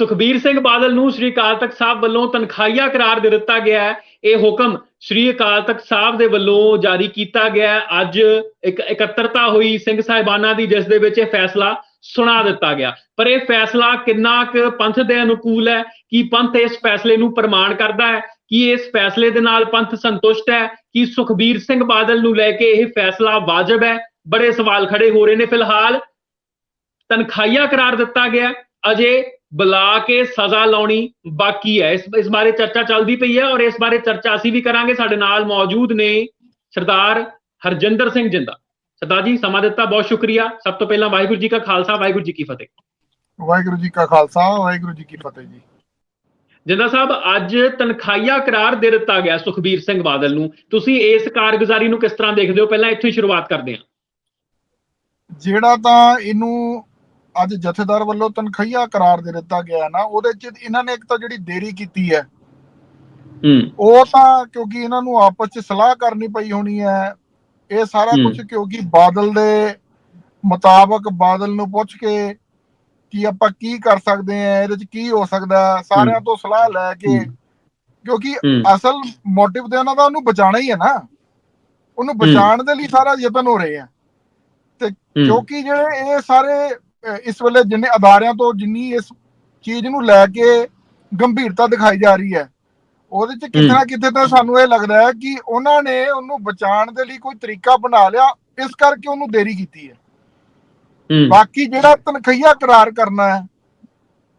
ਸੁਖਬੀਰ ਸਿੰਘ ਬਾਦਲ ਨੂੰ ਸ੍ਰੀ ਅਕਾਲ ਤਖਤ ਸਾਹਿਬ ਵੱਲੋਂ ਤਨਖਾਹੀਆ ਕਰਾਰ ਦੇ ਦਿੱਤਾ ਗਿਆ ਹੈ। ਇਹ ਹੁਕਮ ਸ੍ਰੀ ਅਕਾਲ ਤਖਤ ਸਾਹਿਬ ਦੇ ਵੱਲੋਂ ਜਾਰੀ ਕੀਤਾ ਗਿਆ ਅੱਜ ਇੱਕ ਇਕੱਤਰਤਾ ਹੋਈ ਸਿੰਘ ਸਾਹਿਬਾਨਾਂ ਦੀ, ਜਿਸ ਦੇ ਵਿੱਚ ਇਹ ਫੈਸਲਾ ਸੁਣਾ ਦਿੱਤਾ ਗਿਆ। ਪਰ ਇਹ ਫੈਸਲਾ ਕਿੰਨਾ ਕੁ ਪੰਥ ਦੇ ਅਨੁਕੂਲ ਹੈ? ਕਿ ਪੰਥ ਇਸ ਫੈਸਲੇ ਨੂੰ ਪ੍ਰਮਾਣ ਕਰਦਾ ਹੈ? ਕਿ ਇਸ ਫੈਸਲੇ ਦੇ ਨਾਲ ਪੰਥ ਸੰਤੁਸ਼ਟ ਹੈ? ਕਿ ਸੁਖਬੀਰ ਸਿੰਘ ਬਾਦਲ ਨੂੰ ਲੈ ਕੇ ਇਹ ਫੈਸਲਾ ਵਾਜਬ ਹੈ? ਬੜੇ ਸਵਾਲ ਖੜੇ ਹੋ ਰਹੇ ਨੇ। ਫਿਲਹਾਲ ਤਨਖਾਹੀਆ ਕਰਾਰ ਦਿੱਤਾ ਗਿਆ ਅਜੇ ਬੁਲਾ ਕੇ ਸਜ਼ਾ ਲਾਉਣੀ ਬਾਕੀ ਹੈ। ਇਸ ਇਸ ਬਾਰੇ ਚਰਚਾ ਚੱਲਦੀ ਪਈ ਹੈ ਔਰ ਇਸ ਬਾਰੇ ਚਰਚਾ ਅਸੀਂ ਵੀ ਕਰਾਂਗੇ। ਸਾਡੇ ਨਾਲ ਮੌਜੂਦ ਨੇ ਸਰਦਾਰ ਹਰਜਿੰਦਰ ਸਿੰਘ ਜਿੰਦਾ। ਸਰਦਾਰ ਜੀ ਸਮਾਂ ਦਿੱਤਾ ਬਹੁਤ ਸ਼ੁਕਰੀਆ। ਸਭ ਤੋਂ ਪਹਿਲਾਂ ਵਾਹਿਗੁਰੂ ਜੀ ਕਾ ਖਾਲਸਾ ਵਾਹਿਗੁਰੂ ਜੀ ਕੀ ਫਤਿਹ। ਵਾਹਿਗੁਰੂ ਜੀ ਕਾ ਖਾਲਸਾ ਵਾਹਿਗੁਰੂ ਜੀ ਕੀ ਫਤਿਹ ਜੀ। ਜਿੰਦਾ ਸਾਹਿਬ ਅੱਜ ਤਨਖਾਹੀਆ ਕਰਾਰ ਦੇ ਦਿੱਤਾ ਗਿਆ ਸੁਖਬੀਰ ਸਿੰਘ ਬਾਦਲ ਨੂੰ। ਤੁਸੀਂ ਇਸ ਕਾਰਗੁਜ਼ਾਰੀ ਨੂੰ ਕਿਸ ਤਰ੍ਹਾਂ ਦੇਖਦੇ ਹੋ? ਪਹਿਲਾਂ ਇੱਥੋਂ ਹੀ ਸ਼ੁਰੂਆਤ ਕਰਦੇ ਹਾਂ। ਜਿਹੜਾ ਤਾਂ ਇਹਨੂੰ ਅੱਜ ਜਥੇਦਾਰ ਵੱਲੋਂ ਤਨਖਈਆ ਕਰਾਰ ਦੇ ਦਿੱਤਾ ਗਿਆ ਨਾ ਉਹਦੇ ਚ ਇਹਨਾਂ ਨੇ ਇੱਕ ਤਾਂ ਜਿਹੜੀ ਦੇਰੀ ਕੀਤੀ ਹੈ ਹੂੰ ਉਹ ਤਾਂ ਕਿਉਂਕਿ ਇਹਨਾਂ ਨੂੰ ਆਪਸ ਚ ਸਲਾਹ ਕਰਨੀ ਪਈ ਹੋਣੀ ਹੈ ਇਹ ਸਾਰਾ। ਕੁਝ ਕਿਉਂਕਿ ਬਾਦਲ ਦੇ ਮੁਤਾਬਕ ਬਾਦਲ ਨੂੰ ਪੁੱਛ ਕੇ ਕਿ ਆਪਾਂ ਕੀ ਕਰ ਸਕਦੇ ਆ ਇਹਦੇ ਚ ਕੀ ਹੋ ਸਕਦਾ ਸਾਰਿਆਂ ਤੋਂ ਸਲਾਹ ਲੈ ਕੇ। ਕਿਉਂਕਿ। ਅਸਲ ਮੋਟਿਵ ਤੇ ਉਹਨਾਂ ਦਾ ਉਹਨੂੰ ਬਚਾਉਣਾ ਹੀ ਹੈ ਨਾ ਉਹਨੂੰ ਬਚਾਉਣ ਦੇ ਲਈ ਸਾਰਾ ਯਤਨ ਹੋ ਰਹੇ ਆ ਹੂੰ, ਕਿਉਂਕਿ ਜਿਹੜੇ ਇਹ ਸਾਰੇ ਇਸ ਵੇਲੇ ਜਿੰਨੇ ਅਦਾਰਿਆਂ ਤੋਂ ਜਿੰਨੀ ਇਸ ਚੀਜ਼ ਨੂੰ ਲੈ ਕੇ ਗੰਭੀਰਤਾ ਦਿਖਾਈ ਜਾ ਰਹੀ ਹੈ ਉਹਦੇ ਚ ਕਿਤੇ ਨਾ ਕਿਤੇ ਤਾਂ ਸਾਨੂੰ ਇਹ ਲੱਗਦਾ ਹੈ ਕਿ ਉਹਨਾਂ ਨੇ ਉਹਨੂੰ ਬਚਾਉਣ ਦੇ ਲਈ ਕੋਈ ਤਰੀਕਾ ਬਣਾ ਲਿਆ ਇਸ ਕਰਕੇ ਉਹਨੂੰ ਦੇਰੀ ਕੀਤੀ ਹੈ। ਹੂੰ, ਬਾਕੀ ਜਿਹੜਾ ਤਨਖਈਆ ਕਰਾਰ ਕਰਨਾ ਹੈ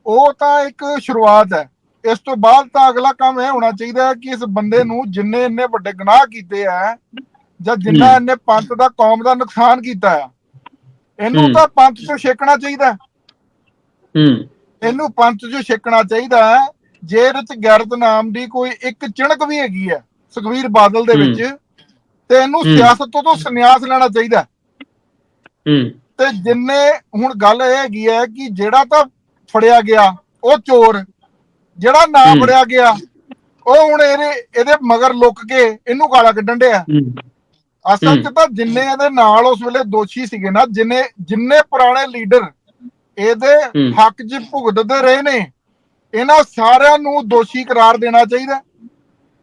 ਉਹ ਤਾਂ ਇੱਕ ਸ਼ੁਰੂਆਤ ਹੈ। ਇਸ ਤੋਂ ਬਾਅਦ ਤਾਂ ਅਗਲਾ ਕੰਮ ਇਹ ਹੋਣਾ ਚਾਹੀਦਾ ਹੈ ਕਿ ਇਸ ਬੰਦੇ ਨੂੰ ਜਿੰਨੇ ਇੰਨੇ ਵੱਡੇ ਗੁਨਾਹ ਕੀਤੇ ਆ ਜਾਂ ਜਿੰਨਾ ਹੂੰ। ਇਹਨੇ ਪੰਥ ਦਾ ਕੌਮ ਦਾ ਨੁਕਸਾਨ ਕੀਤਾ ਆ ਇਹਨੂੰ। ਤਾਂ ਪੰਥ ਤੋਂ ਛੇਕਣਾ ਚਾਹੀਦਾ ਹੈ। ਇਹਨੂੰ ਪੰਥ ਤੋਂ ਛੇਕਣਾ ਚਾਹੀਦਾ ਜੇ ਚ ਗੈਰਤ ਨਾਮ ਦੀ ਕੋਈ ਇੱਕ ਚਿਣਕ ਵੀ ਹੈਗੀ ਹੈ ਸੁਖਵੀਰ ਬਾਦਲ ਦੇ ਵਿੱਚ ਤੇ ਇਹਨੂੰ। ਸਿਆਸਤ ਤੋਂ ਸੰਨਿਆਸ ਲੈਣਾ ਚਾਹੀਦਾ ਹੈ। ਤੇ ਜਿੰਨੇ ਹੁਣ ਗੱਲ ਇਹ ਹੈਗੀ ਹੈ ਕਿ ਜਿਹੜਾ ਤਾਂ ਫੜਿਆ ਗਿਆ ਉਹ ਚੋਰ ਜਿਹੜਾ ਨਾ। ਫੜਿਆ ਗਿਆ ਉਹ ਹੁਣ ਇਹਦੇ ਇਹਦੇ ਮਗਰ ਲੁੱਕ ਕੇ ਇਹਨੂੰ ਗਾਲਾਂ ਕੱਢਣ ਡਿਆ ਹੂੰ ਅਸਲ 'ਚ ਤਾਂ ਜਿੰਨੇ ਇਹਦੇ ਨਾਲ ਉਸ ਵੇਲੇ ਦੋਸ਼ੀ ਸੀਗੇ ਨਾ ਜਿੰਨੇ ਜਿੰਨੇ ਪੁਰਾਣੇ ਲੀਡਰ ਇਹਦੇ। ਹੱਕ 'ਚ ਭੁਗਤਦੇ ਰਹੇ ਨੇ ਇਹਨਾਂ ਸਾਰਿਆਂ ਨੂੰ ਦੋਸ਼ੀ ਕਰਾਰ ਦੇਣਾ ਚਾਹੀਦਾ।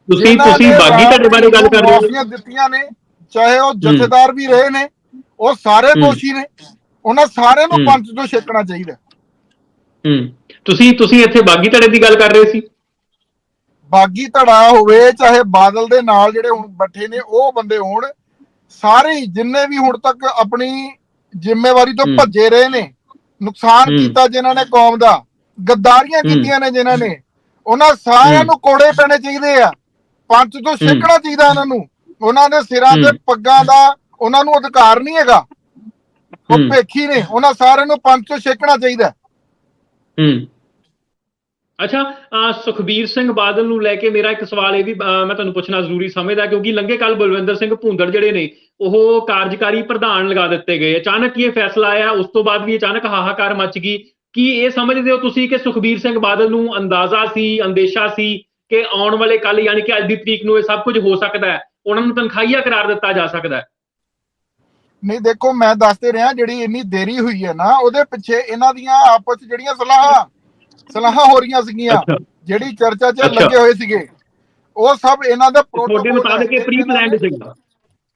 ਤੁਸੀਂ ਤੁਸੀਂ ਬਾਗੀ ਤੁਹਾਡੇ ਬਾਰੇ ਗੱਲ ਕਰ ਰਹੇ ਹੋ? ਦਿੱਤੀਆਂ ਨੇ ਚਾਹੇ ਉਹ ਜਥੇਦਾਰ ਵੀ ਰਹੇ ਨੇ ਉਹ ਸਾਰੇ। ਦੋਸ਼ੀ ਨੇ। ਉਹਨਾਂ ਸਾਰਿਆਂ ਨੂੰ। ਪੰਥ ਤੋਂ ਛੇਕਣਾ ਚਾਹੀਦਾ। ਹੂੰ। ਤੁਸੀਂ ਤੁਸੀਂ ਇੱਥੇ ਬਾਗੀ ਧੜੇ ਦੀ ਗੱਲ ਕਰ ਰਹੇ ਸੀ? ਬਾਗੀ ਧੜਾ ਹੋਵੇ ਚਾਹੇ ਬਾਦਲ ਦੇ ਨਾਲ ਜਿਹੜੇ ਹੁਣ ਬੈਠੇ ਨੇ ਉਹ ਬੰਦੇ ਹੋਣ ਸਾਰੇ ਜਿੰਨੇ ਵੀ ਹੁਣ ਤੱਕ ਆਪਣੀ ਜ਼ਿੰਮੇਵਾਰੀ ਤੋਂ। ਭੱਜੇ ਰਹੇ ਨੇ ਨੁਕਸਾਨ। ਕੀਤਾ ਜਿਨ੍ਹਾਂ ਨੇ ਕੌਮ ਦਾ ਗੱਦਾਰੀਆਂ। ਕੀਤੀਆਂ ਨੇ ਜਿਨ੍ਹਾਂ ਨੇ ਉਹਨਾਂ ਸਾਰਿਆਂ। ਨੂੰ ਕੋੜੇ ਪੈਣੇ ਚਾਹੀਦੇ ਆ ਪੰਥ ਤੋਂ ਛੇਕਣਾ ਚਾਹੀਦਾ ਉਹਨਾਂ ਨੂੰ ਉਹਨਾਂ ਦੇ ਸਿਰਾਂ ਤੇ। ਪੱਗਾਂ ਦਾ ਉਹਨਾਂ ਨੂੰ ਅਧਿਕਾਰ ਨਹੀਂ ਹੈਗਾ ਉਹ। ਭੇਖੀ ਨੇ ਉਹਨਾਂ ਸਾਰਿਆਂ ਨੂੰ ਪੰਥ ਤੋਂ ਛੇਕਣਾ ਚਾਹੀਦਾ ਹੂੰ ਅੱਛਾ ਸੁਖਬੀਰ ਸਿੰਘ ਬਾਦਲ ਨੂੰ ਲੈ ਕੇ ਮੇਰਾ ਇੱਕ ਸਵਾਲ ਇਹ ਵੀ ਮੈਂ ਤੁਹਾਨੂੰ ਪੁੱਛਣਾ ਜ਼ਰੂਰੀ ਸਮਝਦਾ ਕਿਉਂਕਿ ਲੰਘੇ ਕੱਲ ਬਲਵਿੰਦਰ ਸਿੰਘ ਭੁੰਦੜ ਜਿਹੜੇ ਨੇ, ਉਹ ਕਾਰਜਕਾਰੀ ਪ੍ਰਧਾਨ ਲਗਾ ਦਿੱਤੇ ਗਏ। ਅਚਾਨਕ ਇਹ ਫੈਸਲਾ ਆਇਆ? ਉਸ ਤੋਂ ਬਾਅਦ ਵੀ ਅਚਾਨਕ ਹਾਹਾਕਾਰ ਮਚ ਗਈ। ਕੀ ਇਹ ਸਮਝਦੇ ਹੋ ਤੁਸੀਂ ਕਿ ਸੁਖਬੀਰ ਸਿੰਘ ਬਾਦਲ ਨੂੰ ਅੰਦਾਜ਼ਾ ਸੀ, ਅੰਦੇਸ਼ਾ ਸੀ ਕਿ ਆਉਣ ਵਾਲੇ ਕੱਲ ਯਾਨੀ ਕਿ ਅੱਜ ਦੀ ਤਰੀਕ ਨੂੰ ਇਹ ਸਭ ਕੁਝ ਹੋ ਸਕਦਾ ਹੈ? ਉਹਨਾਂ ਨੂੰ ਤਨਖਾਹੀਆ ਕਰਾਰ ਦਿੱਤਾ ਜਾ ਸਕਦਾ ਹੈ? ਨਹੀਂ, ਦੇਖੋ, ਮੈਂ ਦੱਸਦੇ ਰਿਹਾ ਜਿਹੜੀ ਇੰਨੀ ਦੇਰੀ ਹੋਈ ਹੈ ਨਾ, ਉਹਦੇ ਪਿੱਛੇ ਇਹਨਾਂ ਦੀਆਂ ਆਪਸ ਜਿਹੜੀਆਂ ਸਲਾਹਾਂ ਸਲਾਹਾਂ ਹੋ ਰਹੀਆਂ ਸੀਗੀਆਂ ਜਿਹੜੀ ਚਰਚਾ 'ਚ। ਲੱਗੇ ਹੋਏ ਸੀਗੇ ਉਹ ਸਭ ਇਹਨਾਂ ਦਾ ਤੁਹਾਡੇ ਮੁਤਾਬਕ ਇਹ। ਪ੍ਰੀ ਪਲਾਨਡ ਸੀਗਾ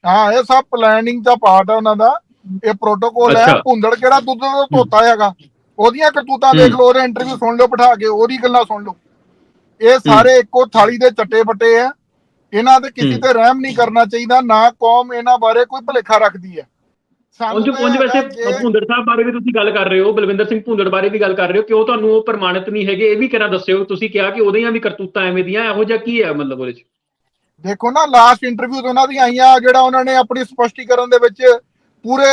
ਹਾਂ ਇਹ ਸਭ ਪਲੈਨਿੰਗ ਦਾ ਪਾਰਟ ਹੈ ਉਹਨਾਂ ਦਾ ਇਹ ਪ੍ਰੋਟੋਕੋਲ ਹੈ। ਭੁੰਦੜ ਕਿਹੜਾ ਦੁੱਧ ਦਾ ਧੋਤਾ ਹੈਗਾ ਉਹਦੀਆਂ ਕਰਤੂਤਾਂ ਦੇਖ। ਲਓ ਉਹਦੇ ਇੰਟਰਵਿਊ ਸੁਣ ਲਓ ਬਿਠਾ ਕੇ ਉਹਦੀ ਗੱਲਾਂ ਸੁਣ ਲਓ ਇਹ ਸਾਰੇ ਇੱਕੋ ਥਾਲੀ ਦੇ ਚੱਟੇ ਬੱਟੇ ਆ ਇਹਨਾਂ ਤੇ ਕਿਸੇ। ਤੇ ਰਹਿਮ ਨਹੀਂ ਕਰਨਾ ਚਾਹੀਦਾ ਨਾ ਕੌਮ ਇਹਨਾਂ ਬਾਰੇ ਕੋਈ ਭੁਲੇਖਾ ਰੱਖਦੀ ਹੈ ਉਂਝ ਉਂਝ ਵੈਸੇ ਭੁੰਦੜ ਸਾਹਿਬ ਬਾਰੇ ਵੀ ਤੁਸੀਂ ਗੱਲ ਕਰ ਰਹੇ ਹੋ ਬਲਵਿੰਦਰ ਸਿੰਘ ਭੁੰਦੜ ਬਾਰੇ ਵੀ ਗੱਲ ਕਰ ਰਹੇ ਹੋ ਕਿਉਂ ਤੁਹਾਨੂੰ ਉਹ ਪ੍ਰਮਾਣਿਤ ਨਹੀਂ ਹੈਗੇ? ਇਹ ਵੀ ਕਿਹੜਾ ਦੱਸਿਓ? ਤੁਸੀਂ ਕਿਹਾ ਕਿ ਉਹਦੀਆਂ ਵੀ ਕਰਤੂਤਾਂ ਐਵੇਂ ਦੀਆਂ ਇਹੋ ਜਿਹਾ ਕੀ ਹੈ ਮਤਲਬ ਉਹਦੇ ਚ? ਦੇਖੋ ਨਾ ਲਾਸਟ ਇੰਟਰਵਿਊ ਉਹਨਾਂ ਦੀਆਂ ਆਈਆਂ ਜਿਹੜਾ ਉਹਨਾਂ ਨੇ ਆਪਣੀ ਸਪਸ਼ਟੀਕਰਨ ਦੇ ਵਿੱਚ ਪੂਰੇ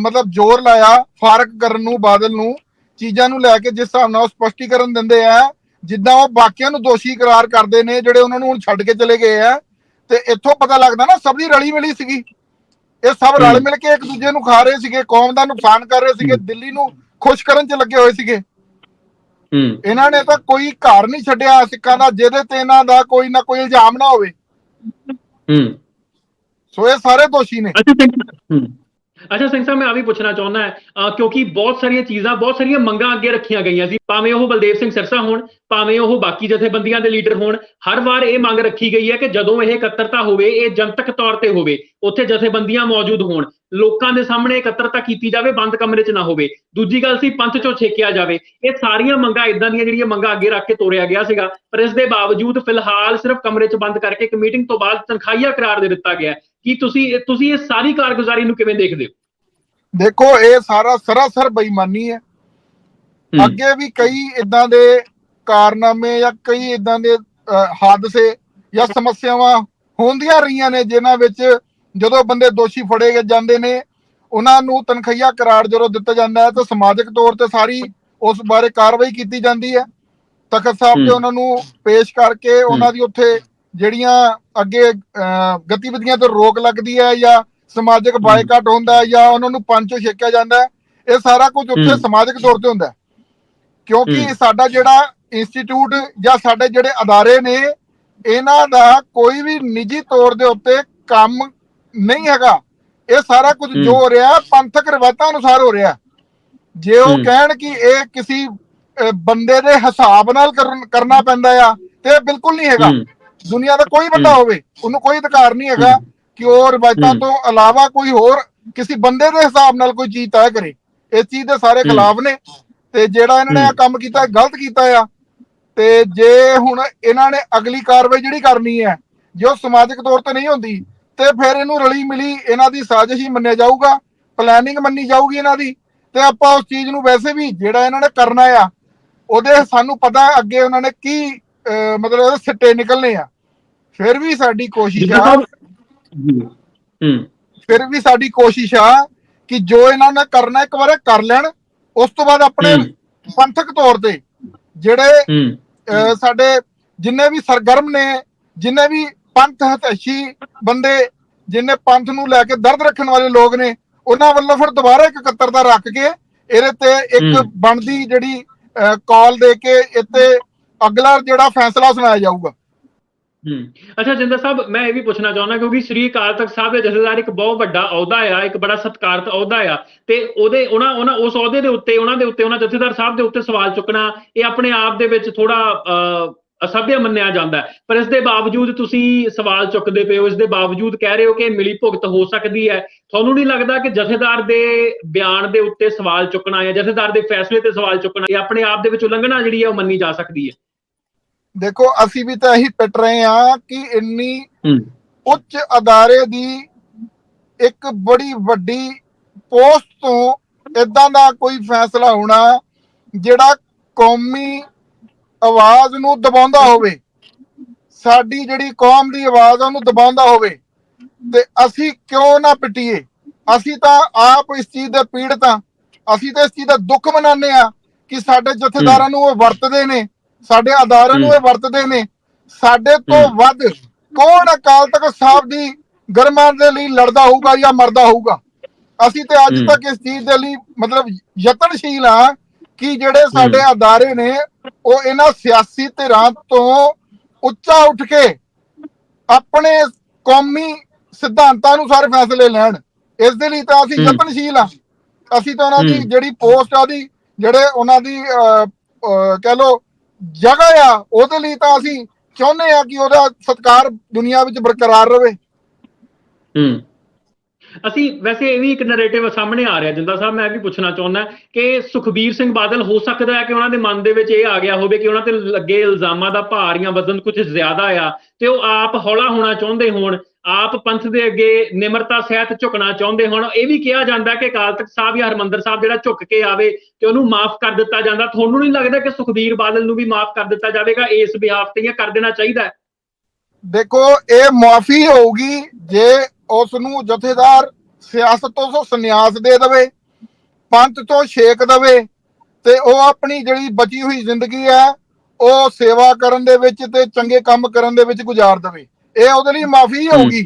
ਮਤਲਬ ਜ਼ੋਰ ਲਾਇਆ ਫਾਰਕ ਕਰਨ ਨੂੰ ਬਾਦਲ ਨੂੰ ਚੀਜ਼ਾਂ ਨੂੰ ਲੈ ਕੇ ਜਿਸ ਹਿਸਾਬ ਨਾਲ ਉਹ ਸਪਸ਼ਟੀਕਰਨ ਦਿੰਦੇ ਆ ਜਿੱਦਾਂ ਉਹ ਬਾਕੀਆਂ ਨੂੰ ਦੋਸ਼ੀ ਕਰਾਰ ਕਰਦੇ ਨੇ ਜਿਹੜੇ ਉਹਨਾਂ ਨੂੰ ਹੁਣ ਛੱਡ ਕੇ ਚਲੇ ਗਏ ਆ ਤੇ ਇੱਥੋਂ ਪਤਾ ਲੱਗਦਾ ਨਾ ਸਭ ਦੀ ਰਲੀ ਮਿਲੀ ਸੀਗੀ। ਇਹ ਸਭ ਰਲ। ਮਿਲ ਕੇ ਇੱਕ ਦੂਜੇ ਨੂੰ ਖਾ ਰਹੇ ਸੀਗੇ ਕੌਮ ਦਾ ਨੁਕਸਾਨ ਕਰ ਰਹੇ ਸੀਗੇ। ਦਿੱਲੀ ਨੂੰ ਖੁਸ਼ ਕਰਨ 'ਚ ਲੱਗੇ ਹੋਏ ਸੀਗੇ। ਹੂੰ। ਇਹਨਾਂ ਨੇ ਤਾਂ ਕੋਈ ਘਰ ਨਹੀਂ ਛੱਡਿਆ ਸਿੱਖਾਂ ਦਾ ਜਿਹਦੇ ਤੇ ਇਹਨਾਂ ਦਾ ਕੋਈ ਨਾ ਕੋਈ ਇਲਜ਼ਾਮ ਨਾ ਹੋਵੇ। ਹੂੰ। ਸੋ ਇਹ ਸਾਰੇ ਦੋਸ਼ੀ ਨੇ। ਅੱਛਾ ਹੂੰ। ਅੱਛਾ ਸਿੰਘ ਸਾਹਿਬ ਮੈਂ ਆ ਵੀ ਪੁੱਛਣਾ ਚਾਹੁੰਦਾ ਹੈ ਕਿਉਂਕਿ ਬਹੁਤ ਸਾਰੀਆਂ ਚੀਜ਼ਾਂ ਬਹੁਤ ਸਾਰੀਆਂ ਮੰਗਾਂ ਅੱਗੇ ਰੱਖੀਆਂ ਗਈਆਂ ਸੀ ਭਾਵੇਂ ਉਹ ਬਲਦੇਵ ਸਿੰਘ ਸਿਰਸਾ ਹੋਣ ਭਾਵੇਂ ਉਹ ਬਾਕੀ ਜਥੇਬੰਦੀਆਂ ਦੇ ਲੀਡਰ ਹੋਣ ਹਰ ਵਾਰ ਇਹ ਮੰਗ ਰੱਖੀ ਗਈ ਹੈ ਕਿ ਜਦੋਂ ਇਹ ਇਕੱਤਰਤਾ ਹੋਵੇ ਇਹ ਜਨਤਕ ਤੌਰ ਤੇ ਹੋਵੇ ਉੱਥੇ ਜਥੇਬੰਦੀਆਂ ਮੌਜੂਦ ਹੋਣ ਲੋਕਾਂ ਦੇ ਸਾਹਮਣੇ ਇਕੱਤਰਤਾ ਕੀਤੀ ਜਾਵੇ ਬੰਦ ਕਮਰੇ 'ਚ ਨਾ ਹੋਵੇ ਦੂਜੀ ਗੱਲ ਸੀ ਪੰਥ 'ਚੋਂ ਛੇਕਿਆ ਜਾਵੇ ਇਹ ਸਾਰੀਆਂ ਮੰਗਾਂ ਇਦਾਂ ਦੀਆਂ ਜਿਹੜੀਆਂ ਮੰਗਾਂ ਅੱਗੇ ਰੱਖ ਕੇ ਤੋਰਿਆ ਗਿਆ ਸੀਗਾ ਪਰ ਇਸ ਦੇ ਬਾਵਜੂਦ ਫਿਲਹਾਲ ਸਿਰਫ ਕਮਰੇ 'ਚ ਬੰਦ ਕਰਕੇ ਇੱਕ ਮੀਟਿੰਗ ਤੋਂ ਬਾਅਦ ਤਨਖਾਹੀਆ ਕਰਾਰ ਦੇ ਦਿੱਤਾ ਗਿਆ। ਕੀ ਤੁਸੀਂ ਤੁਸੀਂ ਇਹ ਸਾਰੀ ਕਾਰਗੁਜ਼ਾਰੀ ਨੂੰ ਕਿਵੇਂ ਦੇਖਦੇ ਹੋ ਦੇਖੋ ਇਹ ਸਾਰਾ ਸਰਾਸਰ ਬੇਈਮਾਨੀ ਹੂੰ। ਅੱਗੇ ਵੀ ਕਈ ਇਦਾਂ ਦੇ ਕਾਰਨਾਮੇ ਜਾਂ ਕਈ ਇਦਾਂ ਦੇ ਹਾਦਸੇ ਜਾਂ ਸਮੱਸਿਆਵਾਂ ਹੁੰਦੀਆਂ ਰਹੀਆਂ ਨੇ ਜਿਨ੍ਹਾਂ ਵਿੱਚ ਜਦੋਂ ਬੰਦੇ ਦੋਸ਼ੀ ਫੜੇ ਜਾਂਦੇ ਨੇ ਉਹਨਾਂ ਨੂੰ ਤਨਖਈਆ ਕਰਾਰ ਜਦੋਂ ਦਿੱਤਾ ਜਾਂਦਾ ਹੈ ਤਾਂ ਸਮਾਜਿਕ ਤੌਰ ਤੇ ਸਾਰੀ ਉਸ ਬਾਰੇ ਕਾਰਵਾਈ ਕੀਤੀ ਜਾਂਦੀ ਹੈ ਤਖਤ ਸਾਹਿਬ ਤੇ। ਉਹਨਾਂ ਨੂੰ ਪੇਸ਼ ਕਰਕੇ ਉਹਨਾਂ ਦੀ ਉੱਥੇ ਜਿਹੜੀਆਂ ਅੱਗੇ ਗਤੀਵਿਧੀਆਂ ਤੇ ਰੋਕ ਲੱਗਦੀ ਹੈ ਜਾਂ ਸਮਾਜਿਕ ਬਾਈਕਾਟ ਹੁੰਦਾ ਹੈ ਜਾਂ ਉਹਨਾਂ ਨੂੰ ਪੰਚੋ ਛੇਕਿਆ ਜਾਂਦਾ ਹੈ ਇਹ ਸਾਰਾ ਕੁਝ ਉੱਥੇ। ਸਮਾਜਿਕ ਤੌਰ ਤੇ ਹੁੰਦਾ ਕਿਉਂਕਿ। ਸਾਡਾ ਜਿਹੜਾ ਇੰਸਟੀਚਿਊਟ ਜਾਂ ਸਾਡੇ ਜਿਹੜੇ ਅਦਾਰੇ ਨੇ ਇਹਨਾਂ ਦਾ ਕੋਈ ਵੀ ਨਿੱਜੀ ਤੌਰ ਦੇ ਉੱਤੇ ਕੰਮ ਨਹੀਂ ਹੈਗਾ ਇਹ ਸਾਰਾ ਕੁਝ। ਜੋ ਹੋ ਰਿਹਾ ਪੰਥਕ ਰਵਾਇਤਾਂ ਅਨੁਸਾਰ ਹੋ ਰਿਹਾ। ਜੇ ਉਹ। ਕਹਿਣ ਕਿ ਇਹ ਕਿਸੇ ਬੰਦੇ ਦੇ ਹਿਸਾਬ ਨਾਲ ਕਰਨ- ਪੈਂਦਾ ਆ ਤੇ ਇਹ ਬਿਲਕੁਲ ਨਹੀਂ ਹੈਗਾ ਦੁਨੀਆ ਦਾ ਕੋਈ ਬੰਦਾ। ਹੋਵੇ ਉਹਨੂੰ ਕੋਈ ਅਧਿਕਾਰ ਨਹੀਂ ਹੈਗਾ ਕਿ ਉਹ ਰਵਾਇਤਾਂ। ਤੋਂ ਇਲਾਵਾ ਕੋਈ ਹੋਰ ਕਿਸੇ ਬੰਦੇ ਦੇ ਹਿਸਾਬ ਨਾਲ ਕੋਈ ਚੀਜ਼ ਤੈਅ ਕਰੇ ਇਸ ਚੀਜ਼ ਦੇ ਸਾਰੇ। ਖਿਲਾਫ ਨੇ ਤੇ ਜਿਹੜਾ ਇਹਨਾਂ ਨੇ ਹੂੰ। ਕੰਮ ਕੀਤਾ ਗਲਤ ਕੀਤਾ ਆ ਤੇ ਜੇ ਹੁਣ ਇਹਨਾਂ ਨੇ ਅਗਲੀ ਕਾਰਵਾਈ ਜਿਹੜੀ ਕਰਨੀ ਹੈ ਜੇ ਉਹ ਸਮਾਜਿਕ ਤੌਰ ਤੇ ਨਹੀਂ ਹੁੰਦੀ ਤੇ ਫਿਰ ਇਹਨੂੰ ਰਲੀ ਮਿਲੀ ਇਹਨਾਂ ਦੀ ਸਾਜ਼ਿਸ਼ ਹੀ ਮੰਨਿਆ ਜਾਊਗਾ ਪਲੈਨਿੰਗ ਮੰਨੀ ਜਾਊਗੀ ਇਹਨਾਂ ਦੀ ਤੇ ਆਪਾਂ ਉਸ ਚੀਜ਼ ਨੂੰ ਵੈਸੇ ਵੀ ਜਿਹੜਾ ਇਹਨਾਂ ਨੇ ਕਰਨਾ ਆ ਉਹਦੇ ਸਾਨੂੰ ਪਤਾ ਅੱਗੇ ਉਹਨਾਂ ਨੇ ਕੀ ਮਤਲਬ ਉਹਦੇ ਸਿੱਟੇ ਨਿਕਲਨੇ ਆ। ਫਿਰ ਵੀ ਸਾਡੀ ਕੋਸ਼ਿਸ਼ ਆ ਫਿਰ ਵੀ ਸਾਡੀ ਕੋਸ਼ਿਸ਼ ਆ ਕਿ ਜੋ ਇਹਨਾਂ ਨੇ ਕਰਨਾ ਇੱਕ ਵਾਰ ਕਰ ਲੈਣ ਉਸ ਤੋਂ ਬਾਅਦ ਆਪਣੇ। ਪੰਥਕ ਤੌਰ ਤੇ ਜਿਹੜੇ ਸਾਡੇ ਜਿੰਨੇ ਵੀ ਸਰਗਰਮ ਨੇ ਜਿੰਨੇ ਵੀ ਪੰਥ ਹਤੈਸ਼ੀ ਬੰਦੇ ਜਿੰਨੇ ਪੰਥ ਨੂੰ ਲੈ ਕੇ ਦਰਦ ਰੱਖਣ ਵਾਲੇ ਲੋਕ ਨੇ ਉਹਨਾਂ ਵੱਲੋਂ ਫਿਰ ਦੁਬਾਰਾ ਇੱਕ ਇਕੱਤਰਤਾ ਰੱਖ ਕੇ ਇਹਦੇ ਤੇ ਇੱਕ। ਬਣਦੀ ਜਿਹੜੀ ਕਾਲ ਦੇ ਕੇ ਇੱਥੇ ਅਗਲਾ ਜਿਹੜਾ ਫੈਸਲਾ ਸੁਣਾਇਆ ਜਾਊਗਾ ਹੂੰ। ਅੱਛਾ, ਜਿੰਦਰ ਸਾਹਿਬ, ਮੈਂ ਇਹ ਵੀ ਪੁੱਛਣਾ ਚਾਹੁੰਦਾ ਕਿਉਂਕਿ ਸ੍ਰੀ ਅਕਾਲ ਤਖਤ ਸਾਹਿਬ ਦੇ ਜਥੇਦਾਰ ਇੱਕ ਬਹੁਤ ਵੱਡਾ ਅਹੁਦਾ ਆ, ਇੱਕ ਬੜਾ ਸਤਿਕਾਰਤ ਅਹੁਦਾ ਆ ਤੇ ਉਹਦੇ, ਉਹਨਾਂ ਉਹਨਾਂ, ਉਸ ਅਹੁਦੇ ਦੇ ਉੱਤੇ, ਉਹਨਾਂ ਦੇ ਉੱਤੇ, ਉਹਨਾਂ ਜਥੇਦਾਰ ਸਾਹਿਬ ਦੇ ਉੱਤੇ ਸਵਾਲ ਚੁੱਕਣਾ, ਇਹ ਆਪਣੇ ਆਪ ਦੇ ਵਿੱਚ ਥੋੜਾ ਅਸਭਿਆ ਮੰਨਿਆ ਜਾਂਦਾ ਪਰ ਇਸ ਦੇ ਬਾਵਜੂਦ ਤੁਸੀਂ ਸਵਾਲ ਚੁੱਕਦੇ ਪਏ ਹੋ, ਇਸ ਦੇ ਬਾਵਜੂਦ ਕਹਿ ਰਹੇ ਹੋ ਕਿ ਮਿਲੀ ਭੁਗਤ ਹੋ ਸਕਦੀ ਹੈ। ਤੁਹਾਨੂੰ ਨਹੀਂ ਲੱਗਦਾ ਕਿ ਜਥੇਦਾਰ ਦੇ ਬਿਆਨ ਦੇ ਉੱਤੇ ਸਵਾਲ ਚੁੱਕਣਾ ਜਾਂ ਜਥੇਦਾਰ ਦੇ ਫੈਸਲੇ ਤੇ ਸਵਾਲ ਚੁੱਕਣਾ, ਇਹ ਆਪਣੇ ਆਪ ਦੇ ਵਿੱਚ ਉਲੰਘਣਾ ਜਿਹੜੀ ਹੈ, ਉਹ ਮੰਨੀ ਜਾ ਸਕਦੀ ਹੈ? ਦੇਖੋ ਅਸੀਂ ਵੀ ਤਾਂ ਇਹੀ ਪਿੱਟ ਰਹੇ ਹਾਂ ਕਿ ਇੰਨੀ ਉੱਚ ਅਦਾਰੇ ਦੀ ਇੱਕ ਬੜੀ ਵੱਡੀ ਪੋਸਟ ਤੋਂ ਇਦਾਂ ਦਾ ਕੋਈ ਫੈਸਲਾ ਹੋਣਾ ਜਿਹੜਾ ਕੌਮੀ ਆਵਾਜ਼ ਨੂੰ ਦਬਾਉਂਦਾ ਹੋਵੇ ਸਾਡੀ ਜਿਹੜੀ ਕੌਮ ਦੀ ਆਵਾਜ਼ ਆ ਉਹਨੂੰ ਦਬਾਉਂਦਾ ਹੋਵੇ ਤੇ ਅਸੀਂ ਕਿਉਂ ਨਾ ਪਿਟੀਏ? ਅਸੀਂ ਤਾਂ ਆਪ ਇਸ ਚੀਜ਼ ਦੇ ਪੀੜਤ ਹਾਂ। ਅਸੀਂ ਤਾਂ ਇਸ ਚੀਜ਼ ਦਾ ਦੁੱਖ ਮਨਾਉਂਦੇ ਆ ਕਿ ਸਾਡੇ ਜਥੇਦਾਰਾਂ ਨੂੰ ਉਹ ਵਰਤਦੇ ਨੇ। ਸਾਡੇ ਅਦਾਰਿਆਂ ਨੂੰ ਇਹ ਵਰਤਦੇ ਨੇ ਸਾਡੇ ਤੋਂ। ਵੱਧ ਕੌਣ ਅਕਾਲ ਤਖਤ ਸਾਹਿਬ ਦੀ ਗਰਮਾਂ ਦੇ ਲਈ ਲੜਦਾ ਹੋਊਗਾ ਜਾਂ ਮਰਦਾ ਹੋਊਗਾ ਅਸੀਂ ਤੇ ਅੱਜ। ਤੱਕ ਇਸ ਚੀਜ਼ ਦੇ ਲਈ ਮਤਲਬ ਯਤਨਸ਼ੀਲ ਆ ਕਿ ਜਿਹੜੇ ਸਾਡੇ ਅਦਾਰੇ ਨੇ ਉਹ ਇਹਨਾਂ ਸਿਆਸੀ ਧਿਰਾਂ ਤੋਂ ਉੱਚਾ ਉੱਠ ਕੇ ਆਪਣੇ ਕੌਮੀ ਸਿਧਾਂਤਾਂ ਅਨੁਸਾਰ ਫੈਸਲੇ ਲੈਣ ਇਸ ਦੇ ਲਈ ਤਾਂ ਅਸੀਂ। ਯਤਨਸ਼ੀਲ ਆ ਅਸੀਂ ਤਾਂ ਉਹਨਾਂ ਦੀ। ਜਿਹੜੀ ਪੋਸਟ ਆ ਉਹਦੀ ਜਿਹੜੇ ਉਹਨਾਂ ਦੀ ਕਹਿ ਲੋ ਜਗ੍ਹਾ ਆ, ਉਹਦੇ ਲਈ ਤਾਂ ਅਸੀਂ ਚਾਹੁੰਦੇ ਆ ਕਿ ਉਹਦਾ ਸਤਕਾਰ ਦੁਨੀਆ ਵਿੱਚ ਬਰਕਰਾਰ ਰਵੇ ਹੂੰ। ਅਸੀਂ ਵੈਸੇ ਇਹ ਵੀ ਇੱਕ ਨੈਰੇਟਿਵ ਸਾਹਮਣੇ ਆ ਰਿਹਾ, ਜਿੰਦਾ ਸਾਹਿਬ ਮੈਂ ਇਹ ਵੀ ਪੁੱਛਣਾ ਚਾਹੁੰਦਾ ਕਿ ਸੁਖਬੀਰ ਸਿੰਘ ਬਾਦਲ ਹੋ ਸਕਦਾ ਹੈ ਕਿ ਉਹਨਾਂ ਦੇ ਮਨ ਦੇ ਵਿੱਚ ਇਹ ਆ ਗਿਆ ਹੋਵੇ ਕਿ ਉਹਨਾਂ ਤੇ ਲੱਗੇ ਇਲਜ਼ਾਮਾਂ ਦਾ ਭਾਰ ਜਾਂ ਵਜ਼ਨ ਕੁਝ ਜ਼ਿਆਦਾ ਆ ਤੇ ਉਹ ਆਪ ਹੌਲਾ ਹੋਣਾ ਚਾਹੁੰਦੇ ਹੋਣ ਆਪ ਪੰਥ ਦੇ ਅੱਗੇ ਨਿਮਰਤਾ, ਸਹਿਤ ਝੁਕਣਾ ਚਾਹੁੰਦੇ ਹੋਣ, ਇਹ ਵੀ ਕਿਹਾ ਜਾਂਦਾ ਕਿ ਅਕਾਲ ਤਖਤ ਸਾਹਿਬ ਜਾਂ ਹਰਮੰਦਰ ਸਾਹਿਬ ਜਿਹੜਾ ਝੁੱਕ ਕੇ ਆਵੇ ਤੇ ਉਹਨੂੰ ਮਾਫ ਕਰ ਦਿੱਤਾ ਜਾਂਦਾ। ਤੁਹਾਨੂੰ ਨਹੀਂ ਲੱਗਦਾ ਕਿ ਸੁਖਬੀਰ ਬਾਦਲ ਨੂੰ ਵੀ ਮਾਫ ਕਰ ਦਿੱਤਾ ਜਾਵੇਗਾ? ਇਸ ਬਿਹਾਫ ਤੇ ਜਾਂ ਕਰ ਦੇਣਾ ਚਾਹੀਦਾ ਹੈ। ਦੇਖੋ, ਇਹ ਮਾਫੀ ਹੋਊਗੀ ਜੇ ਉਸ ਨੂੰ ਜਥੇਦਾਰ ਸਿਆਸਤ ਤੋਂ ਸੰਨਿਆਸ ਦੇ ਦੇਵੇ, ਪੰਥ ਤੋਂ ਛੇਕ ਦੇਵੇ ਤੇ ਉਹ ਆਪਣੀ ਜਿਹੜੀ ਬਚੀ ਹੋਈ ਜ਼ਿੰਦਗੀ ਹੈ, ਉਹ ਸੇਵਾ ਕਰਨ ਦੇ ਵਿੱਚ ਤੇ ਚੰਗੇ ਕੰਮ ਕਰਨ ਦੇ ਵਿੱਚ ਗੁਜ਼ਾਰ ਦੇਵੇ। ਇਹ ਉਹਦੇ ਲਈ ਮਾਫੀ ਹੋਊਗੀ।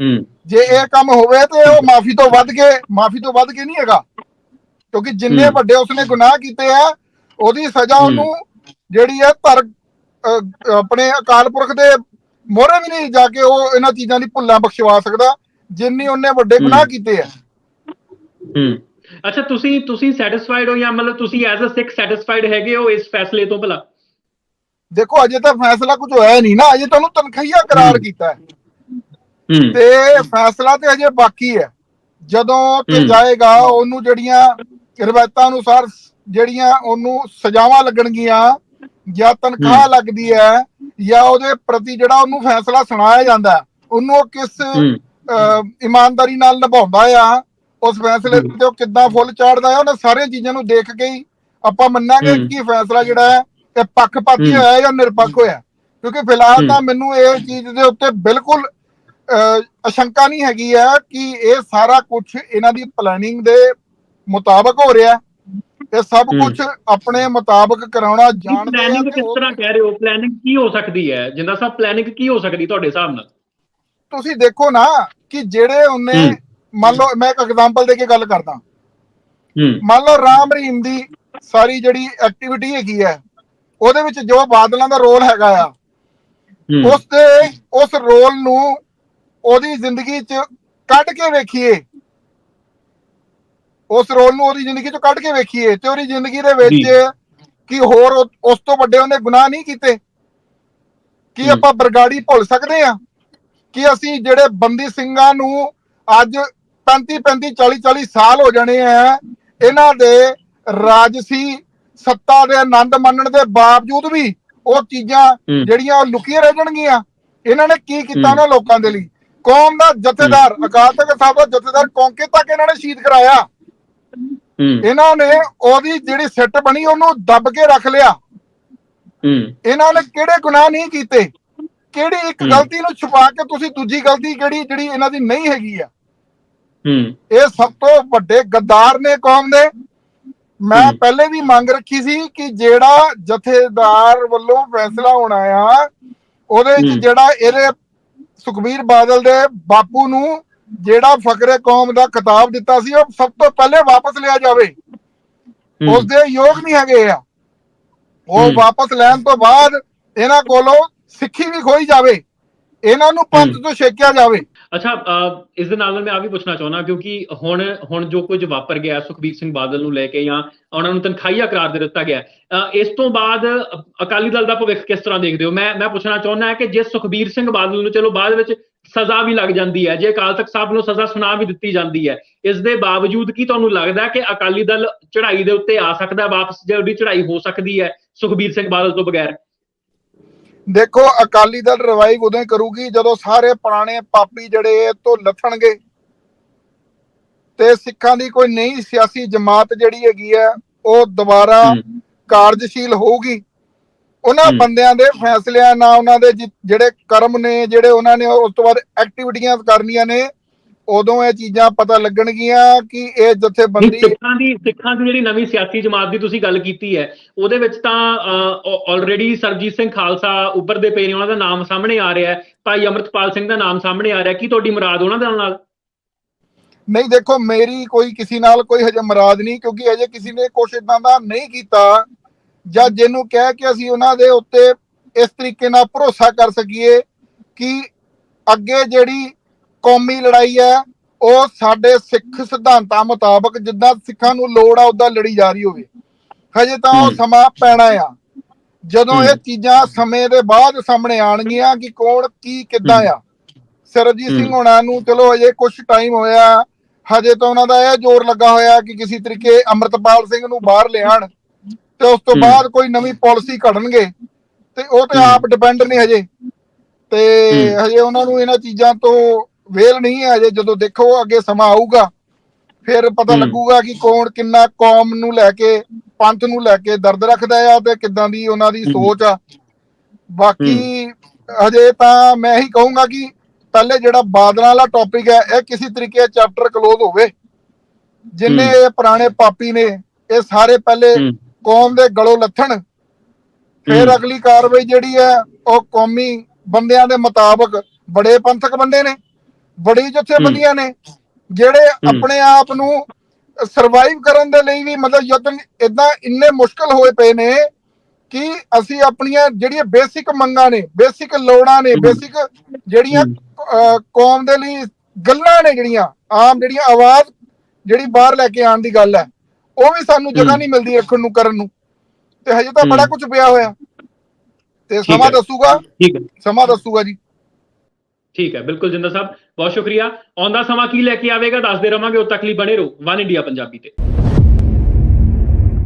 ਹੂੰ। ਜੇ ਇਹ ਕੰਮ ਹੋਵੇ ਤੇ ਉਹ ਮਾਫੀ ਤੋਂ ਵੱਧ ਕੇ ਮਾਫੀ ਤੋਂ ਵੱਧ ਕੇ ਨਹੀਂ ਹੈਗਾ। ਕਿਉਂਕਿ ਜਿੰਨੇ। ਵੱਡੇ ਉਸਨੇ ਗੁਨਾਹ ਕੀਤੇ ਆ ਉਹਦੀ ਸਜ਼ਾ। ਉਹਨੂੰ ਜਿਹੜੀ ਹੈ ਧਰ ਆਪਣੇ ਅਕਾਲ ਪੁਰਖ ਦੇ ਮੋਹਰੇ ਵੀ ਨਹੀਂ ਜਾ ਕੇ ਉਹ ਇਹਨਾਂ ਚੀਜ਼ਾਂ ਦੀ ਭੁੱਲਾਂ ਬਖਸ਼ਵਾ ਸਕਦਾ ਜਿੰਨੀ ਉਹਨੇ ਵੱਡੇ ਗੁਨਾਹ। ਕੀਤੇ ਆ। ਹੂੰ। ਅੱਛਾ ਤੁਸੀਂ ਤੁਸੀਂ ਸੈਟੀਸਫਾਈਡ ਹੋ ਜਾਂ ਮਤਲਬ ਤੁਸੀਂ ਐਜ਼ ਅ ਸਿੱਖ ਸੈਟੀਸਫਾਈਡ ਹੈਗੇ ਹੋ ਇਸ ਫੈਸਲੇ ਤੋਂ ਭਲਾ? ਦੇਖੋ ਅਜੇ ਤਾਂ ਫੈਸਲਾ ਕੁਝ ਹੋਇਆ ਨਹੀਂ ਨਾ ਅਜੇ ਤੁਹਾਨੂੰ ਤਨਖਾਹੀਆ ਕਰਾਰ। ਕੀਤਾ ਹੈ ਤੇ ਫੈਸਲਾ ਤੇ ਅਜੇ ਬਾਕੀ ਹੈ ਜਦੋਂ ਤੇ। ਜਾਏਗਾ ਉਹਨੂੰ ਜਿਹੜੀਆਂ ਰਵਾਇਤਾਂ ਅਨੁਸਾਰ ਜਿਹੜੀਆਂ ਉਹਨੂੰ ਸਜ਼ਾਵਾਂ ਲੱਗਣਗੀਆਂ ਜਾਂ ਤਨਖਾਹ। ਲੱਗਦੀ ਹੈ ਜਾਂ ਉਹਦੇ ਪ੍ਰਤੀ ਜਿਹੜਾ ਉਹਨੂੰ ਫੈਸਲਾ ਸੁਣਾਇਆ ਜਾਂਦਾ ਉਹਨੂੰ ਉਹ ਕਿਸ ਇਮਾਨਦਾਰੀ ਨਾਲ ਨਿਭਾਉਂਦਾ ਆ ਉਸ ਫੈਸਲੇ। ਤੇ ਉਹ ਕਿੱਦਾਂ ਫੁੱਲ ਚਾੜਦਾ ਆ ਉਹਨਾਂ ਸਾਰੀਆਂ ਚੀਜ਼ਾਂ ਨੂੰ ਦੇਖ ਕੇ ਹੀ ਆਪਾਂ ਮੰਨਾਂਗੇ। ਕਿ ਫੈਸਲਾ ਜਿਹੜਾ ਹੈ ਇਹ ਪੱਖਪਾਤੀ ਹੂੰ। ਹੋਇਆ ਜਾਂ ਨਿਰਪੱਖ ਹੋਇਆ ਕਿਉਂਕਿ ਫਿਲਹਾਲ। ਤਾਂ ਮੈਨੂੰ ਇਹ ਚੀਜ਼ ਦੇ ਉੱਤੇ ਬਿਲਕੁਲ ਅਸ਼ੰਕਾ ਨਹੀਂ ਹੈਗੀ ਆ ਕਿ ਇਹ ਸਾਰਾ ਕੁਝ ਇਹਨਾਂ ਦੀ ਪਲੈਨਿੰਗ ਦੇ ਮੁਤਾਬਕ ਹੋ ਰਿਹਾ ਇਹ ਸਭ। ਕੁਝ ਆਪਣੇ ਮੁਤਾਬਕ ਕਰਾਉਣਾ ਜਾਣਦੇ ਆ ਪਲੈਨਿੰਗ ਕਿ ਕਿਸ ਤਰ੍ਹਾਂ ਕਹਿ ਰਹੇ ਹੋ ਪਲੈਨਿੰਗ ਕੀ ਹੋ ਸਕਦੀ ਹੈ ਜਿੰਦਾ ਸਾਹਿਬ ਪਲੈਨਿੰਗ ਕੀ ਹੋ ਸਕਦੀ ਤੁਹਾਡੇ ਹਿਸਾਬ ਨਾਲ ਤੁਸੀਂ ਦੇਖੋ ਨਾ ਕਿ ਜਿਹੜੇ ਉਹਨੇ। ਮੰਨ ਲਓ ਮੈਂ ਇੱਕ ਐਗਜ਼ਾਮਪਲ ਦੇ ਕੇ ਗੱਲ ਕਰਦਾ ਹੂੰ ਮੰਨ ਲਓ ਰਾਮ ਰਹੀਮ ਦੀ ਸਾਰੀ ਜਿਹੜੀ ਐਕਟੀਵਿਟੀ ਹੈਗੀ ਹੈ ਉਹਦੇ ਵਿੱਚ ਜੋ ਬਾਦਲਾਂ ਦਾ ਰੋਲ ਹੈਗਾ ਆ ਉਸ ਦੇ ਉਸ ਰੋਲ ਨੂੰ ਉਹਦੀ ਜ਼ਿੰਦਗੀ 'ਚ ਕੱਢ ਕੇ ਵੇਖੀਏ ਉਸ ਰੋਲ ਨੂੰ ਉਹਦੀ ਜ਼ਿੰਦਗੀ 'ਚੋਂ ਕੱਢ ਕੇ ਵੇਖੀਏ ਤੇ ਉਹਦੀ ਜ਼ਿੰਦਗੀ ਦੇ ਵਿੱਚ। ਕੀ ਹੋਰ ਉਸ ਤੋਂ ਵੱਡੇ ਉਹਨੇ ਗੁਨਾਹ ਨਹੀਂ ਕੀਤੇ ਕੀ। ਆਪਾਂ ਬਰਗਾੜੀ ਭੁੱਲ ਸਕਦੇ ਆ ਕਿ ਅਸੀਂ ਜਿਹੜੇ ਬੰਦੀ ਸਿੰਘਾਂ ਨੂੰ ਅੱਜ 35 35 40 40 ਸਾਲ ਹੋ ਜਾਣੇ ਆ ਇਹਨਾਂ ਦੇ ਰਾਜਸੀ ਸੱਤਾ ਦੇ ਆਨੰਦ ਮਾਣਨ ਦੇ ਬਾਵਜੂਦ ਵੀ ਉਹ ਚੀਜ਼ਾਂ। ਜਿਹੜੀਆਂ ਉਹ ਲੁਕੀਆਂ ਰਹਿ ਜਾਣਗੀਆਂ। ਇਹਨਾਂ ਨੇ ਕੀ ਕੀਤਾ। ਉਹਨਾਂ ਲੋਕਾਂ ਦੇ ਲਈ? ਕੌਮ ਦਾ ਜਥੇਦਾਰ ਅਕਾਲ ਤਖਤ ਸਾਹਿਬ ਦਾ ਜਥੇਦਾਰ ਕੌਂਕੇ ਤੱਕ ਇਹਨਾਂ ਨੇ ਸ਼ਹੀਦ ਕਰਾਇਆ। ਇਹਨਾਂ ਨੇ ਉਹਦੀ ਜਿਹੜੀ ਸਿੱਟ ਬਣੀ ਉਹਨੂੰ ਦੱਬ ਕੇ ਰੱਖ ਲਿਆ। ਇਹਨਾਂ ਨੇ ਕਿਹੜੇ ਗੁਨਾਹ ਨਹੀਂ ਕੀਤੇ? ਕਿਹੜੀ ਇੱਕ। ਗਲਤੀ ਨੂੰ ਛੁਪਾ ਕੇ ਤੁਸੀਂ ਦੂਜੀ ਗਲਤੀ ਕਿਹੜੀ ਜਿਹੜੀ ਇਹਨਾਂ ਦੀ ਨਹੀਂ ਹੈਗੀ ਆ? ਹੂੰ। ਇਹ ਸਭ ਤੋਂ ਵੱਡੇ ਗੱਦਾਰ ਨੇ ਕੌਮ ਦੇ। ਮੈਂ। ਪਹਿਲੇ ਵੀ ਮੰਗ ਰੱਖੀ ਸੀ ਕਿ ਜਿਹੜਾ ਜਥੇਦਾਰ ਵੱਲੋਂ ਫੈਸਲਾ ਹੋਣਾ ਆ ਉਹਦੇ ਵਿੱਚ। ਜਿਹੜਾ ਇਹਦੇ ਸੁਖਬੀਰ ਬਾਦਲ ਦੇ ਬਾਪੂ ਨੂੰ ਜਿਹੜਾ ਫਕਰੇ ਕੌਮ ਦਾ ਖਿਤਾਬ ਦਿੱਤਾ ਸੀ ਉਹ ਸਭ ਤੋਂ ਪਹਿਲੇ ਵਾਪਸ ਲਿਆ ਜਾਵੇ। ਉਸ ਦੇ ਯੋਗ ਨਹੀਂ ਹੈਗੇ ਆ ਉਹ। ਵਾਪਸ ਲੈਣ ਤੋਂ ਬਾਅਦ ਇਹਨਾਂ ਕੋਲੋਂ ਸਿੱਖੀ ਵੀ ਖੋਈ ਜਾਵੇ ਇਹਨਾਂ ਨੂੰ ਪੰਥ। ਤੋਂ ਛੇਕਿਆ ਜਾਵੇ ਅੱਛਾ ਅਹ, ਇਸ ਦੇ ਨਾਲ ਨਾਲ ਮੈਂ ਆ ਵੀ ਪੁੱਛਣਾ ਚਾਹੁੰਦਾ ਕਿਉਂਕਿ ਹੁਣ ਹੁਣ ਜੋ ਕੁਝ ਵਾਪਰ ਗਿਆ ਸੁਖਬੀਰ ਸਿੰਘ ਬਾਦਲ ਨੂੰ ਲੈ ਕੇ ਜਾਂ ਉਹਨਾਂ ਨੂੰ ਤਨਖਾਹੀਆ ਕਰਾਰ ਦੇ ਦਿੱਤਾ ਗਿਆ ਇਸ ਤੋਂ ਬਾਅਦ ਅਕਾਲੀ ਦਲ ਦਾ ਭਵਿੱਖ ਕਿਸ ਤਰ੍ਹਾਂ ਦੇਖਦੇ ਹੋ? ਮੈਂ ਮੈਂ ਪੁੱਛਣਾ ਚਾਹੁੰਦਾ ਹਾਂ ਕਿ ਜੇ ਸੁਖਬੀਰ ਸਿੰਘ ਬਾਦਲ ਨੂੰ ਚਲੋ ਬਾਅਦ ਵਿੱਚ ਸਜ਼ਾ ਵੀ ਲੱਗ ਜਾਂਦੀ ਹੈ ਜੇ ਅਕਾਲ ਤਖਤ ਸਾਹਿਬ ਨੂੰ ਸਜ਼ਾ ਸੁਣਾ ਵੀ ਦਿੱਤੀ ਜਾਂਦੀ ਹੈ ਇਸ ਦੇ ਬਾਵਜੂਦ ਕੀ ਤੁਹਾਨੂੰ ਲੱਗਦਾ ਕਿ ਅਕਾਲੀ ਦਲ ਚੜ੍ਹਾਈ ਦੇ ਉੱਤੇ ਆ ਸਕਦਾ ਵਾਪਸ ਜੇ ਉਹਦੀ ਚੜ੍ਹਾਈ ਹੋ ਸਕਦੀ ਹੈ ਸੁਖਬੀਰ ਸਿੰਘ ਬਾਦਲ ਤੋਂ ਬਗੈਰ? ਦੇਖੋ ਅਕਾਲੀ ਦਲ ਰਿਵਾਈਵ ਉਦੋਂ ਹੀ ਕਰੂਗੀ ਜਦੋਂ ਸਾਰੇ ਪੁਰਾਣੇ ਪਾਪੀ ਜਿਹੜੇ ਇਹ ਤੋਂ ਲੱਥਣਗੇ। ਤੇ ਸਿੱਖਾਂ ਦੀ ਕੋਈ ਨਈ ਸਿਆਸੀ ਜਮਾਤ ਜਿਹੜੀ ਹੈਗੀ ਹੈ ਉਹ ਦੁਬਾਰਾ ਕਾਰਜਸ਼ੀਲ ਹੋਊਗੀ। ਉਹਨਾਂ। ਬੰਦਿਆਂ ਦੇ ਫੈਸਲਿਆਂ ਨਾਲ ਉਹਨਾਂ ਦੇ ਜਿਹੜੇ ਕਰਮ ਨੇ ਜਿਹੜੇ ਉਹਨਾਂ ਨੇ ਉਸ ਤੋਂ ਬਾਅਦ ਐਕਟੀਵਿਟੀਆਂ ਕਰਨੀਆਂ ਨੇ ਉਦੋਂ ਇਹ ਚੀਜ਼ਾਂ ਪਤਾ ਲੱਗਣਗੀਆਂ ਕਿ ਇਹ ਜਥੇਬੰਦੀ ਸਿੱਖਾਂ ਦੀ ਸਿੱਖਾਂ ਦੀ ਜਿਹੜੀ ਨਵੀਂ ਸਿਆਸੀ ਜਮਾਤ ਦੀ ਤੁਸੀਂ ਗੱਲ ਕੀਤੀ ਹੈ ਉਹਦੇ ਵਿੱਚ ਤਾਂ ਆਲਰੇਡੀ ਸਰਜੀਤ ਸਿੰਘ ਖਾਲਸਾ ਉੱਭਰਦੇ ਪਏ ਨੇ ਉਹਨਾਂ ਦਾ ਨਾਮ ਸਾਹਮਣੇ ਆ ਰਿਹਾ ਹੈ। ਭਾਈ ਅਮਰਤਪਾਲ ਸਿੰਘ ਦਾ ਨਾਮ ਸਾਹਮਣੇ ਆ ਰਿਹਾ ਕੀ ਤੁਹਾਡੀ ਮੁਰਾਦ ਉਹਨਾਂ ਦੇ ਨਾਲ? ਨਹੀਂ ਦੇਖੋ ਮੇਰੀ ਕੋਈ ਕਿਸੇ ਨਾਲ ਕੋਈ ਹਜੇ ਮਰਾਦ ਨਹੀਂ ਕਿਉਂਕਿ ਹਜੇ ਕਿਸੇ ਨੇ ਕੁਛ ਇਦਾਂ ਦਾ ਨਹੀਂ ਕੀਤਾ ਜਾਂ ਜਿਹਨੂੰ ਕਹਿ ਕੇ ਅਸੀਂ ਉਹਨਾਂ ਦੇ ਉੱਤੇ ਇਸ ਤਰੀਕੇ ਨਾਲ ਭਰੋਸਾ ਕਰ ਸਕੀਏ ਕਿ ਅੱਗੇ ਜਿਹੜੀ ਕੌਮੀ ਲੜਾਈ ਹੈ ਉਹ ਸਾਡੇ ਸਿੱਖ ਸਿਧਾਂਤਾਂ ਮੁਤਾਬਕ ਜਿੱਦਾਂ ਸਿੱਖਾਂ ਨੂੰ ਲੋੜ ਆ ਉਦਾਂ ਲੜੀ ਜਾ ਰਹੀ ਹੋਵੇ ਹਜੇ ਤਾਂ ਉਹ। ਸਮਾਂ ਪੈਣਾ ਆ ਜਦੋਂ ਇਹ। ਚੀਜ਼ਾਂ ਸਮੇਂ ਦੇ ਬਾਅਦ ਸਾਹਮਣੇ ਆਣਗੀਆਂ ਕਿ ਕੌਣ ਕੀ ਕਿੱਦਾਂ। ਆ ਸਰਬਜੀਤ ਸਿੰਘ। ਹੋਣਾ ਨੂੰ ਚਲੋ ਅਜੇ ਕੁਝ ਟਾਈਮ ਹੋਇਆ ਹਜੇ ਤਾਂ ਉਹਨਾਂ ਦਾ ਇਹ ਜ਼ੋਰ ਲੱਗਾ ਹੋਇਆ ਕਿ ਕਿਸੇ ਤਰੀਕੇ ਅੰਮ੍ਰਿਤਪਾਲ ਸਿੰਘ ਨੂੰ ਬਾਹਰ ਲਿਆਣ ਤੇ ਉਸ ਤੋਂ। ਬਾਅਦ ਕੋਈ ਨਵੀਂ ਪਾਲਿਸੀ ਘੜਨਗੇ ਤੇ ਉਹ ਤੇ। ਆਪ ਡਿਪੈਂਡ ਨੇ ਹਜੇ ਤੇ। ਹਜੇ ਉਹਨਾਂ ਨੂੰ ਇਹਨਾਂ ਚੀਜ਼ਾਂ ਤੋਂ ਵੇਲ ਨਹੀਂ ਹੈ ਹਜੇ ਜਦੋਂ ਦੇਖੋ ਅੱਗੇ ਸਮਾਂ ਆਊਗਾ ਫਿਰ ਪਤਾ। ਲੱਗੂਗਾ ਕਿ ਕੌਣ ਕਿੰਨਾ ਕੌਮ ਨੂੰ ਲੈ ਕੇ ਪੰਥ ਨੂੰ ਲੈ ਕੇ ਦਰਦ ਰੱਖਦਾ ਆ ਤੇ ਕਿੱਦਾਂ ਦੀ ਉਹਨਾਂ ਦੀ। ਸੋਚ ਆ ਬਾਕੀ ਹਜੇ ਤਾਂ ਮੈਂ ਹੀ ਕਹੂੰਗਾ ਕਿ ਪਹਿਲੇ ਜਿਹੜਾ ਬਾਦਲਾਂ ਵਾਲਾ ਟੌਪਿਕ ਹੈ ਇਹ ਕਿਸੇ ਤਰੀਕੇ ਚੈਪਟਰ ਕਲੋਜ਼ ਹੋਵੇ ਜਿੰਨੇ। ਇਹ ਪੁਰਾਣੇ ਪਾਪੀ ਨੇ ਇਹ ਸਾਰੇ ਪਹਿਲੇ ਕੌਮ ਦੇ ਗਲੋਂ ਲੱਥਣ ਫਿਰ। ਅਗਲੀ ਕਾਰਵਾਈ ਜਿਹੜੀ ਹੈ ਉਹ ਕੌਮੀ ਬੰਦਿਆਂ ਦੇ ਮੁਤਾਬਕ ਬੜੇ ਪੰਥਕ ਬੰਦੇ ਨੇ ਬੜੀ ਜਥੇਬੰਦੀਆਂ ਨੇ ਜਿਹੜੇ ਆਪਣੇ ਆਪ ਨੂੰ ਸਰਵਾਈਵ ਕਰਨ ਦੇ ਲਈ ਵੀ ਮਤਲਬ ਯਤਨ ਇਦਾਂ ਇੰਨੇ ਮੁਸ਼ਕਲ ਹੋਏ ਪਏ ਨੇ ਕਿ ਅਸੀਂ ਆਪਣੀਆਂ ਜਿਹੜੀਆਂ ਬੇਸਿਕ ਮੰਗਾਂ ਨੇ ਬੇਸਿਕ ਲੋੜਾਂ ਨੇ। ਬੇਸਿਕ ਜਿਹੜੀਆਂ ਕੌਮ ਦੇ ਲਈ ਗੱਲਾਂ ਨੇ ਜਿਹੜੀਆਂ ਆਮ ਜਿਹੜੀਆਂ ਆਵਾਜ਼ ਜਿਹੜੀ ਬਾਹਰ ਲੈ ਕੇ ਆਉਣ ਦੀ ਗੱਲ ਹੈ ਉਹ ਵੀ ਸਾਨੂੰ ਜਗ੍ਹਾ। ਨਹੀਂ ਮਿਲਦੀ ਰੱਖਣ ਨੂੰ ਕਰਨ ਨੂੰ ਤੇ ਹਜੇ ਤਾਂ। ਬੜਾ ਕੁਝ ਪਿਆ ਹੋਇਆ ਤੇ ਸਮਾਂ। ਦੱਸੂਗਾ ਠੀਕ ਹੈ ਸਮਾਂ ਦੱਸੂਗਾ ਜੀ ਠੀਕ ਹੈ, ਬਿਲਕੁਲ ਜਿੰਦਰ ਸਾਹਿਬ, ਬਹੁਤ ਸ਼ੁਕਰੀਆ। ਆਉਂਦਾ ਸਮਾਂ ਕੀ ਲੈ ਕੇ ਆਵੇਗਾ? ਦੱਸਦੇ ਰਵਾਂਗੇ ਉਦ ਤੱਕ ਲਈ ਬਣੇ ਰਹੋ। ਵਨ ਇੰਡੀਆ ਪੰਜਾਬੀ ਤੇ।